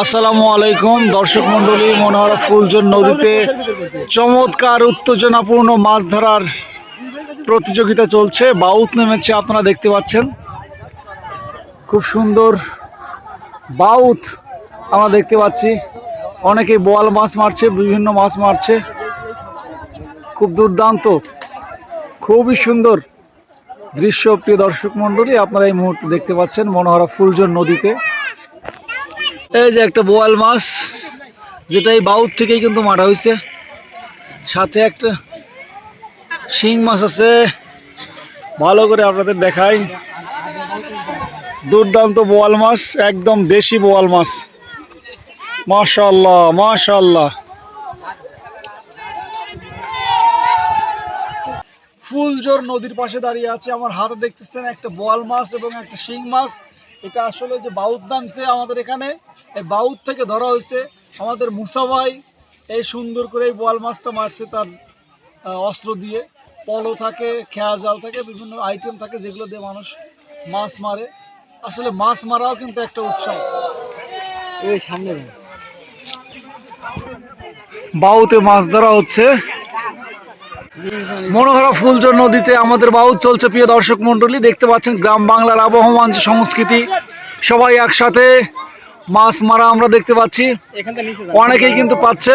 আসসালামু আলাইকুম, দর্শক মন্ডলী মনোহরা ফুলজন নদীতে চমৎকার উত্তেজনাপূর্ণ মাছ ধরার প্রতিযোগিতা চলছে। বাউত নেমেছে, আপনারা দেখতে পাচ্ছেন। খুব সুন্দর বাউত আমরা দেখতে পাচ্ছি। অনেকে বোয়াল মাছ মারছে, বিভিন্ন মাছ মারছে। খুব দুর্দান্ত, খুবই সুন্দর দৃশ্য, প্রিয় দর্শক মন্ডলী আপনারা এই মুহূর্তে দেখতে পাচ্ছেন মনোহরা ফুলজন নদীতে। এই যে একটা বোয়াল মাছ, যেটা এই বাউর থেকেই কিন্তু মারা হয়েছে সাথে একটা শিং মাছ আছে। ভালো করে আপনাদের দেখাই। দুর্দান্ত বোয়াল মাছ, একদম দেশি বোয়াল মাছ। মাশাল্লাহ মাশাল্লাহ ফুলজোর নদীর পাশে দাঁড়িয়ে আছে। আমার হাতে দেখতেছেন একটা বোয়াল মাছ এবং একটা শিং মাছ। এটা আসলে যে বাউত নামছে আমাদের এখানে, এই বাউত থেকে ধরা হয়েছে আমাদের মুসাভাই এই সুন্দর করে এই বোয়াল মাছটা মারছে তার অস্ত্র দিয়ে। পলো থাকে, খেয়া জাল থাকে, বিভিন্ন আইটেম থাকে যেগুলো দিয়ে মানুষ মাছ মারে। আসলে মাছ মারাও কিন্তু একটা উৎসব। এই সামনে। বাউতে মাছ ধরা হচ্ছে। মনোহরা ফুলজোর নদীতে আমাদের বাউল চলছে, প্রিয় দর্শক মন্ডলী দেখতে পাচ্ছেন গ্রাম বাংলার আবহমান যে সংস্কৃতি। সবাই একসাথে মাছ মারা আমরা দেখতে পাচ্ছি। অনেকেই কিন্তু পাচ্ছে।